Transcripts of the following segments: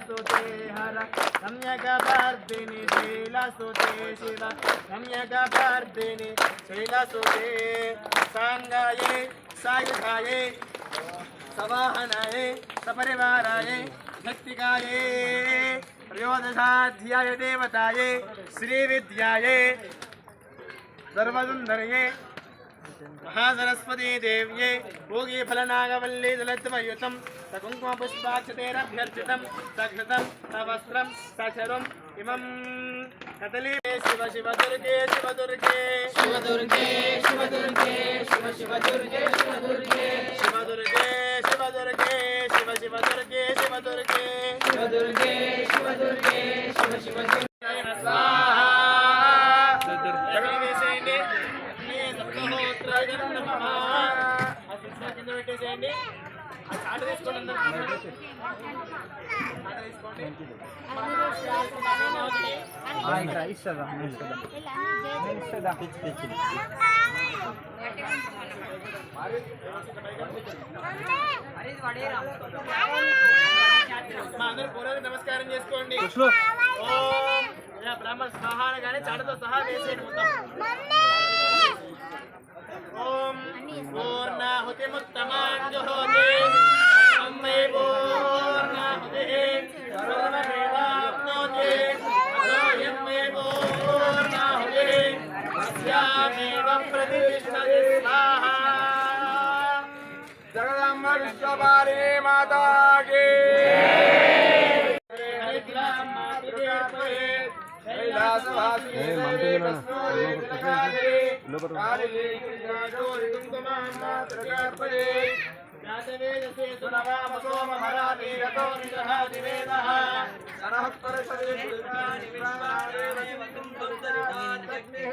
सुते हर। रम्यकवर्धिनि शीलसुते शिव। रम्यकवर्धिनि शीलसुते साङ्गायै सायुधायै सवाहनायै सपरिवारायै भक्तिकायै మహాసరస్వతీ దేవ్యే భోగి ఫలనాగవల్లీ దళత్వయుతం సకుంకుమపుష్పాక్షతేరభ్యర్చితం సఘృతం సవస్త్రం సశరం ఇమం కదలీ శివ శివ దుర్గే శివ దుర్గే। శివ దుర్గే శివ దుర్గే శివ శివ దుర్గే శివ దుర్గే। శివ దుర్గే శివ దుర్గే శివ శివ దుర్గే శివ దుర్గే। శివ దుర్గే శివ దుర్గే శివ శివ కింద పెట్టేసేయండి ఆ చాట తీసుకోండి తీసుకోండి. మా అందరూ పూర్వకి నమస్కారం చేసుకోండి. ఓం. యా బ్రహ్మ స్వాహాన కానీ చాటతో సహా వేసేయండి మొత్తం. ओम पूर्णाहुति मुत्तमां जुहोति अम्मे पूर्णाहुति सर्वमेवाप्नोति अयम्मे पूर्णाहुति अस्यामेव प्रतिष्ठते स्वाहा जगदम्ब विश्वपारे माता की हरिद्रा मातृ జగదమ్మ విశ్వపాలి మాతాకి అగ్నే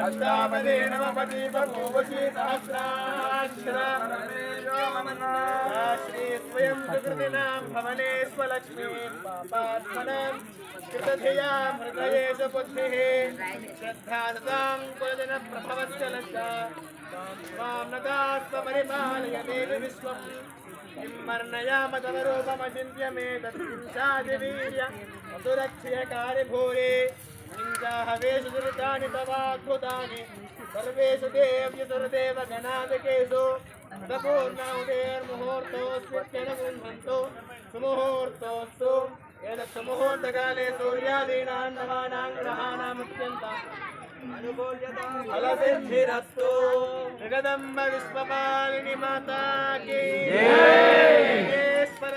అష్టాపదే నవపది బభూవసి సహస్రా. శ్రీ స్వయం సుకృతినాం భవనే పాపాత్మనాం కృతధియాం హృదయేషు బుద్ధిः శ్రద్ధా కులజన ప్రభవస్య మాం నదాస్వపరిపాలయ విశ్వం కిమ్మర్ణయామ తవ తత్కించాదివీర్య సురక్ష్య హింసాహవేషు దురితాని తవాద్భుతాని సర్వేషు దేవ్యసురదేవ గణాదికేషు పూర్ణముహూర్తోస్మిత్యన గృహంతో సుముహూర్తోస్తు ఏతత్ సుముహూర్తకాలే సూర్యాదీనాం నవానాం గ్రహాణామత్యంత ఫలసిద్ధిరస్తు జగదంబ విశ్వపాలిని మాతా కీ ఈశ్వర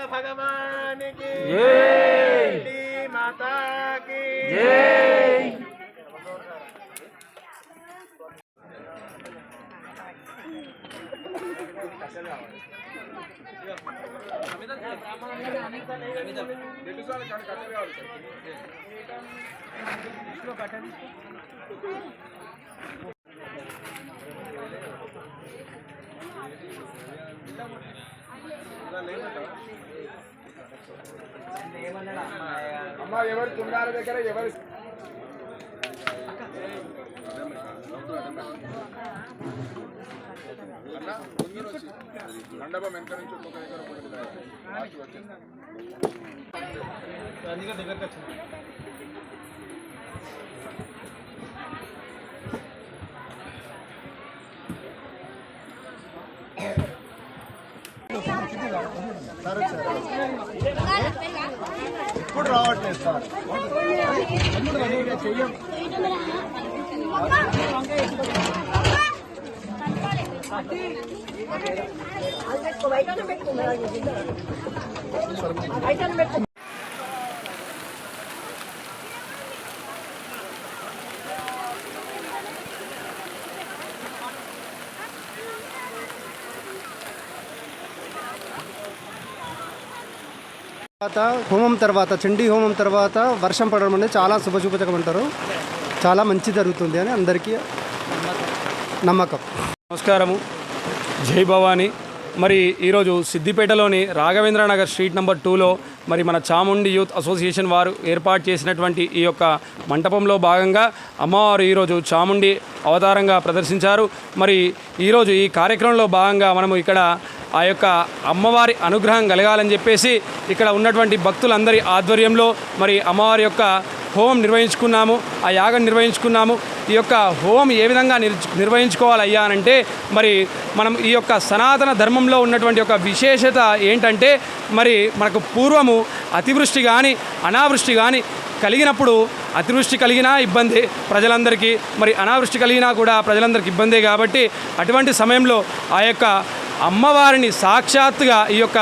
అమ్మ ఎవరు కుండాల దగ్గర ఎవరు. మండపం వెనక నుంచి ఒక్కొక్క దగ్గర. అందుకే దగ్గరకు వచ్చింది ఇప్పుడు రావట్లేదు సార్ తర్వాత హోమం తర్వాత చండీ హోమం తర్వాత వర్షం పడడం అనేది చాలా శుభశుభతకం అంటారు. చాలా మంచి జరుగుతుంది అని అందరికీ నమ్మకం. నమస్కారము. జై భవాని. మరి ఈరోజు సిద్దిపేటలోని రాఘవేంద్ర నగర్ స్ట్రీట్ నెంబర్ టూలో మరి మన చాముండి యూత్ అసోసియేషన్ వారు ఏర్పాటు చేసినటువంటి ఈ యొక్క మంటపంలో భాగంగా అమ్మవారు ఈరోజు చాముండి అవతారంగా ప్రదర్శించారు. మరి ఈరోజు ఈ కార్యక్రమంలో భాగంగా మనము ఇక్కడ ఆ యొక్క అమ్మవారి అనుగ్రహం కలగాలని చెప్పేసి ఇక్కడ ఉన్నటువంటి భక్తులందరి ఆధ్వర్యంలో మరి అమ్మవారి యొక్క హోమం నిర్వహించుకున్నాము. ఆ యాగం నిర్వహించుకున్నాము. ఈ యొక్క హోమం ఏ విధంగా నిర్ నిర్వహించుకోవాలయ్యా అంటే మరి మనం ఈ యొక్క సనాతన ధర్మంలో ఉన్నటువంటి ఒక విశేషత ఏంటంటే మరి మనకు పూర్వము అతివృష్టి కానీ అనావృష్టి కానీ కలిగినప్పుడు అతివృష్టి కలిగినా ఇబ్బంది ప్రజలందరికీ. మరి అనావృష్టి కలిగినా కూడా ప్రజలందరికీ ఇబ్బందే కాబట్టి అటువంటి సమయంలో ఆ యొక్క అమ్మవారిని సాక్షాత్తుగా ఈ యొక్క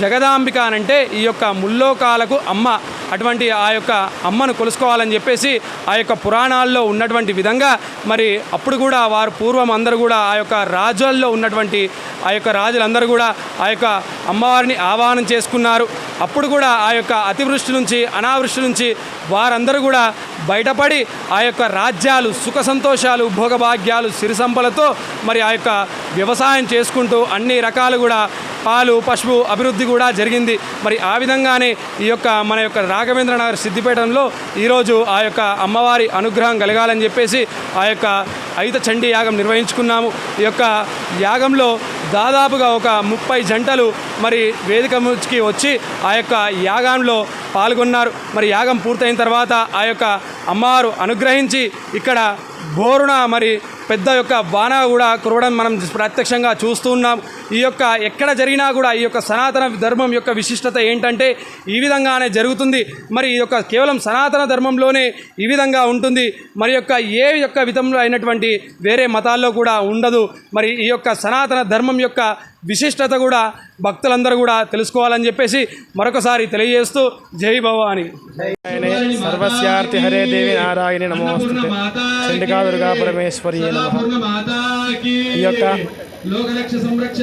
జగదాంబిక అనంటే ఈ యొక్క ముల్లోకాలకు అమ్మ అటువంటి ఆ యొక్క అమ్మను కొలుసుకోవాలని చెప్పేసి ఆ యొక్క పురాణాల్లో ఉన్నటువంటి విధంగా మరి అప్పుడు కూడా వారు పూర్వం అందరూ కూడా ఆ యొక్క రాజుల్లో ఉన్నటువంటి ఆ యొక్క రాజులందరూ కూడా ఆ యొక్క అమ్మవారిని ఆహ్వానం చేసుకున్నారు. అప్పుడు కూడా ఆ యొక్క అతివృష్టి నుంచి అనావృష్టి నుంచి వారందరూ కూడా బయటపడి ఆ యొక్క రాజ్యాలు సుఖ సంతోషాలు భోగభాగ్యాలు సిరి సంపలతో మరి ఆ యొక్క వ్యవసాయం చేసుకుంటూ అన్ని రకాలు కూడా పాలు పశువు అభివృద్ధి కూడా జరిగింది. మరి ఆ విధంగానే ఈ యొక్క మన యొక్క రాఘవేంద్రనగర్ సిద్దిపేటంలో ఈరోజు ఆ యొక్క అమ్మవారి అనుగ్రహం కలగాలని చెప్పేసి ఆ యొక్క ఐత చండీ యాగం నిర్వహించుకున్నాము. ఈ యొక్క యాగంలో దాదాపుగా ఒక ముప్పై జంటలు మరి వేదిక ముచ్చుకి వచ్చి ఆ యొక్క యాగంలో పాల్గొన్నారు. మరి యాగం పూర్తయిన తర్వాత ఆ యొక్క అమ్మవారు అనుగ్రహించి ఇక్కడ బోరున మరి పెద్ద యొక్క బాణ కూడా కురవడం మనం ప్రత్యక్షంగా చూస్తూ ఉన్నాం ఈ యొక్క ఎక్కడ జరిగినా కూడా ఈ యొక్క సనాతన ధర్మం యొక్క విశిష్టత ఏంటంటే ఈ విధంగానే జరుగుతుంది. మరి ఈ యొక్క కేవలం సనాతన ధర్మంలోనే ఈ విధంగా ఉంటుంది. మరి యొక్క ఏ యొక్క విధంలో అయినటువంటి వేరే మతాల్లో కూడా ఉండదు. మరి ఈ యొక్క సనాతన ధర్మం యొక్క విశిష్టత కూడా భక్తులందరూ కూడా తెలుసుకోవాలని చెప్పేసి మరొకసారి తెలియజేస్తూ జై భవాని. సర్వస్యార్తి హరే దేవి నారాయణి నమోస్తుతే చండికా దుర్గా పరమేశ్వరి నమః. ఈ యొక్క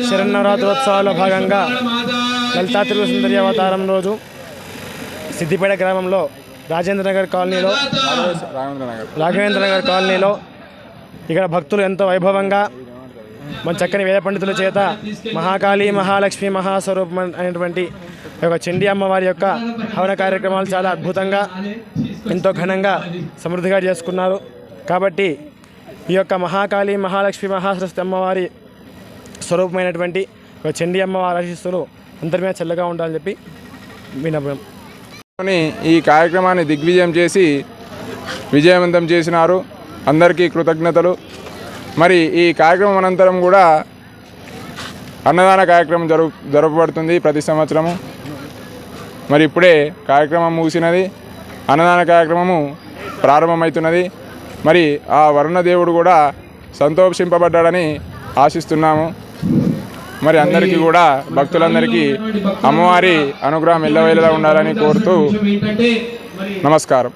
శరన్నవరాత్రోత్సవాల భాగంగా లలితా తిరుగు సుందరి అవతారం రోజు సిద్దిపేట గ్రామంలో రాజేంద్ర నగర్ కాలనీలో రాఘవేంద్ర నగర్ కాలనీలో ఇక్కడ భక్తులు ఎంతో వైభవంగా మన చక్కని వేద పండితుల చేత మహాకాళి మహాలక్ష్మి మహాస్వరూపం అనేటువంటి ఈ యొక్క చండీ అమ్మవారి యొక్క హవన కార్యక్రమాలు చాలా అద్భుతంగా ఎంతో ఘనంగా సమృద్ధిగా చేసుకున్నారు. కాబట్టి ఈ యొక్క మహాకాళి మహాలక్ష్మి మహాసరస్వతి అమ్మవారి స్వరూపమైనటువంటి ఒక చండీ అమ్మవారి ఆశీస్సులు అందరి మీద చల్లగా ఉండాలని చెప్పి వినపం ఈ కార్యక్రమాన్ని దిగ్విజయం చేసి విజయవంతం చేసినారు. అందరికీ కృతజ్ఞతలు. మరి ఈ కార్యక్రమం అనంతరం కూడా అన్నదాన కార్యక్రమం జరుగు జరపబడుతుంది ప్రతి సంవత్సరము. మరి ఇప్పుడే కార్యక్రమం ముగిసినది. అన్నదాన కార్యక్రమము ప్రారంభమవుతున్నది మరి ఆ వరుణదేవుడు కూడా సంతోషింపబడ్డాడని ఆశిస్తున్నాము. మరి అందరికీ కూడా భక్తులందరికీ అమ్మవారి అనుగ్రహం ఎల్లవేళలా ఉండాలని కోరుతూ నమస్కారం.